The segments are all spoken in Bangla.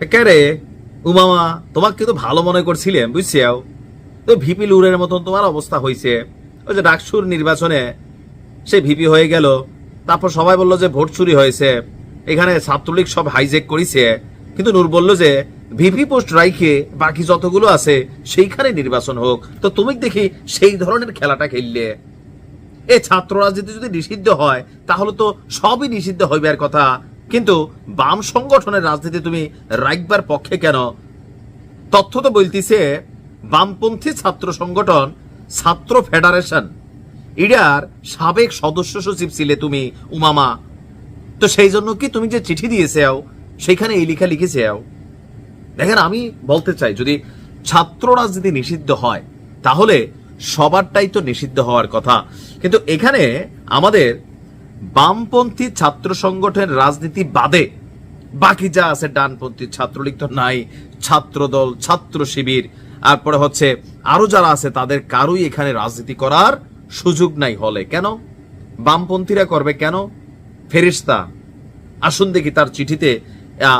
কে উমামা, তোমাকে কিন্তু ভালো মনে করছিলেন, বুঝছিও? তো ভিপি লুরের মতন তোমার অবস্থা হয়েছে ওই যে ডাকসুর নির্বাচনে সে ভিপি হয়ে গেল, তারপর সবাই বলল যে ভোট চুরি হয়েছে। এখানে ছাত্রলীগ সব হাইজেক করেছে। কিন্তু নূর বলল যে, ভিপি পোস্ট রাইখে বাকি যতগুলো আছে, সেইখানে নির্বাচন হোক। তো তুমি দেখি সেই ধরনের খেলাটা খেললে। এ ছাত্র রাজনীতি যদি নিষিদ্ধ হয়, তাহলে তো সবই নিষিদ্ধ হইবার কথা। কিন্তু বাম সংগঠনের রাজনীতি তুমি রাখবার পক্ষে কেন? তথ্য তো বলতিছে বামপন্থী ছাত্র সংগঠন, ছাত্র ফেডারেশন। ইডার সাবেক সদস্য সচিব ছিলে তুমি উমামা। তো সেই জন্য কি তুমি যে চিঠি দিয়েছেও সেখানে এই লেখা লিখেছেও দেখেন, আমি বলতে চাই, যদি ছাত্র রাজনীতি নিষিদ্ধ হয়, তাহলে সবারটাই তো নিষিদ্ধ হওয়ার কথা। কিন্তু এখানে আমাদের বামপন্থী ছাত্র সংগঠনের রাজনীতি বাদে বাকি যা আছে ডানপন্থী ছাত্রলীগ তো নাই, ছাত্রদল, ছাত্র শিবির। তারপরে হচ্ছে আরও যারা আছে তাদের কারোই এখানে রাজনীতি করার সুযোগ নাই হলে। কেন? বামপন্থীরা করবে কেন? ফেরিস্তা, আসুন দেখি তার চিঠিতে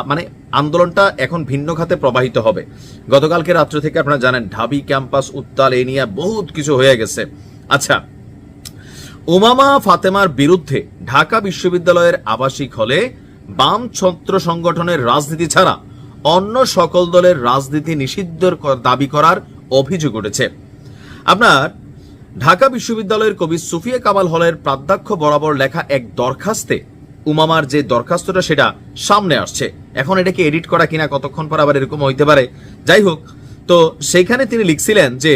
মানে আন্দোলনটা এখন ভিন্ন খাতে প্রবাহিত হবে। গতকালকে রাত্র থেকে আপনারা জানেন, ঢাবি ক্যাম্পাস, উত্তাল এই নিয়ে বহুত কিছু হয়ে গেছে। আচ্ছা উমামা ফাতেমার বিরুদ্ধে ঢাকা বিশ্ববিদ্যালয়ের আবাসিক হলে বাম ছত্র সংগঠনের রাজনীতি ছাড়া অন্য সকল দলের রাজনীতি নিষিদ্ধর দাবি করার অভিযোগ উঠেছে। আপনার ঢাকা বিশ্ববিদ্যালয়ের কবি সুফিয়া কামাল হলের প্রাধ্যক্ষ বরাবর লেখা এক দরখাস্তে উমামার যে দরখাস্তটা সেটা সামনে আসছে। এখন এটাকে এডিট করা কিনা, কতক্ষণ পর আবার এরকম হইতে পারে? যাই হোক, তো সেইখানে তিনি লিখছিলেন যে,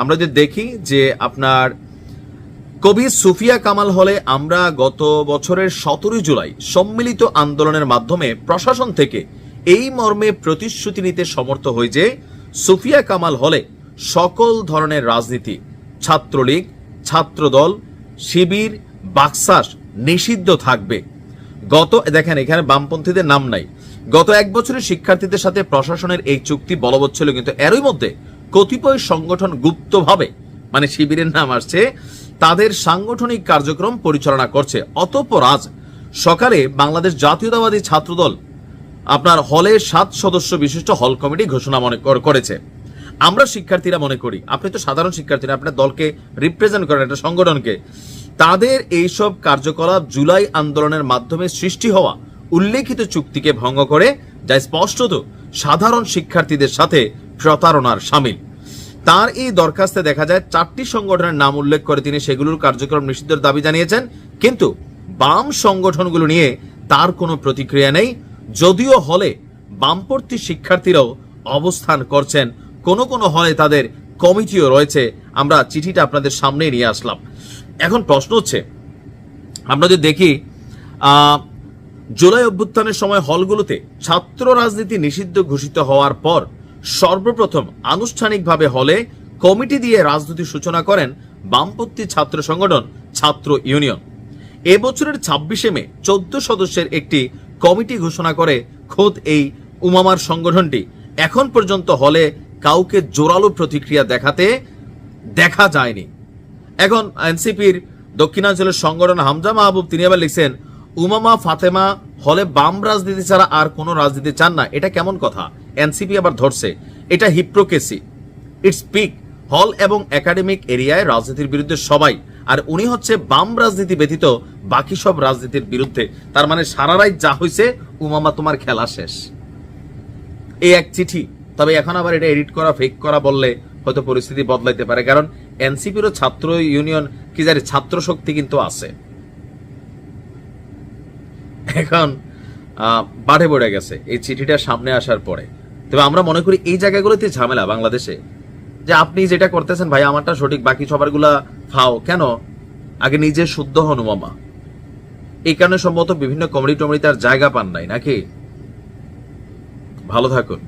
আমরা যদি দেখি যে আপনার কবি সুফিয়া কামাল হলে আমরা গত বছরের সতেরোই জুলাই সম্মিলিত আন্দোলনের মাধ্যমে প্রশাসন থেকে এই মর্মে প্রতিশ্রুতি নিতে সমর্থ হই যে সুফিয়া কামাল হলে সকল ধরনের রাজনীতি, ছাত্রলীগ, ছাত্রদল, শিবির, বাকসাস নিষিদ্ধ থাকবে। গত, দেখেন, এখানে বামপন্থীদের নাম নাই। গত এক বছরের শিক্ষার্থীদের সাথে প্রশাসনের এই চুক্তি বলবৎ ছিল, কিন্তু এরই মধ্যে কতিপয় সংগঠন গুপ্তভাবে মানে শিবিরের নাম আসছে তাদের সাংগঠনিক কার্যক্রম পরিচালনা করছে। অতঃপর আজ সকালে বাংলাদেশ জাতীয়তাবাদী ছাত্রদল আপনার হলে সাত সদস্য বিশিষ্ট হল কমিটি ঘোষণা মনে কর- করেছে। আমরা শিক্ষার্থীরা মনে করি, আপনি তো সাধারণ শিক্ষার্থীরা, আপনার দলকে রিপ্রেজেন্ট করেন, একটা সংগঠনকে। তাদের এইসব কার্যকলাপ জুলাই আন্দোলনের মাধ্যমে সৃষ্টি হওয়া উল্লেখিত চুক্তিকে ভঙ্গ করে, যা স্পষ্টত সাধারণ শিক্ষার্থীদের সাথে প্রতারণার সামিল। তার এই দরখাস্তে দেখা যায় চারটি সংগঠনের নাম উল্লেখ করে তিনি সেগুলোর কার্যক্রম নিষিদ্ধের দাবি জানিয়েছেন। কিন্তু বাম সংগঠনগুলো নিয়ে তার কোনো প্রতিক্রিয়া নেই। যদিও হলে বামপন্থী শিক্ষার্থীরাও অবস্থান করছেন। কোনো কোনো হলে তাদের কমিটিও রয়েছে। আমরা চিঠিটা আপনাদের সামনে নিয়ে আসলাম। এখন প্রশ্ন হচ্ছে, আমরা যদি দেখি জুলাই অভ্যুত্থানের সময় হলগুলোতে ছাত্র রাজনীতি নিষিদ্ধ ঘোষিত হওয়ার পর সর্বপ্রথম আনুষ্ঠানিকভাবে হলে কমিটি দিয়ে রাজনীতির সূচনা করেন বামপন্থী ছাত্র সংগঠন ছাত্র ইউনিয়ন। এবছরের ছাব্বিশে মে চোদ্দ সদস্যের একটি কমিটি ঘোষণা করে খোদ এই উমামার সংগঠনটি। এখন পর্যন্ত হলে কাউকে জোরালো প্রতিক্রিয়া দেখাতে দেখা যায়নি। এখন এনসিপির দক্ষিণাঞ্চলের সংগঠন হামজা মাহবুব, তিনি আবার লিখছেন, উমামা ফাতেমা হলে বাম রাজনীতি ছাড়া আর কোনো রাজনীতি চান না। এটা কেমন কথা? এনসিপি আবার ধরছে। এটা হিপ্রোকেসি ইটস পিক হল এবং একাডেমিক এরিয়ায় রাজনীতির বিরুদ্ধে সবাই। আর উনি হচ্ছে বাম রাজনীতি ব্যতীত বাকি সব রাজনীতির বিরুদ্ধে। তার মানে সারা রাত যা হয়েছে উমামা তোমার খেলা শেষ। এই এক চিঠি। তবে এখন আবার এটা এডিট করা ফেক করা বললে হয়তো পরিস্থিতি বদলাইতে পারে। কারণ এনসিপিরও ছাত্র ইউনিয়ন কি জানি, ছাত্র শক্তি কিন্তু আছে। এখন বাড়ে পড়ে গেছে। এই চিঠিটা সামনে আসার পরে। তবে আমরা মনে করি এই জায়গাগুলোতে ঝামেলা বাংলাদেশে। যে আপনি যেটা করতেছেন ভাই, আমারটা সঠিক, বাকি সবারগুলা ফাও। কেন? আগে নিজে শুদ্ধ হন মামা এই কারণে সম্ভবত বিভিন্ন কমিটি টমিটি তার জায়গা পান নাই, নাকি? ভালো থাকুন।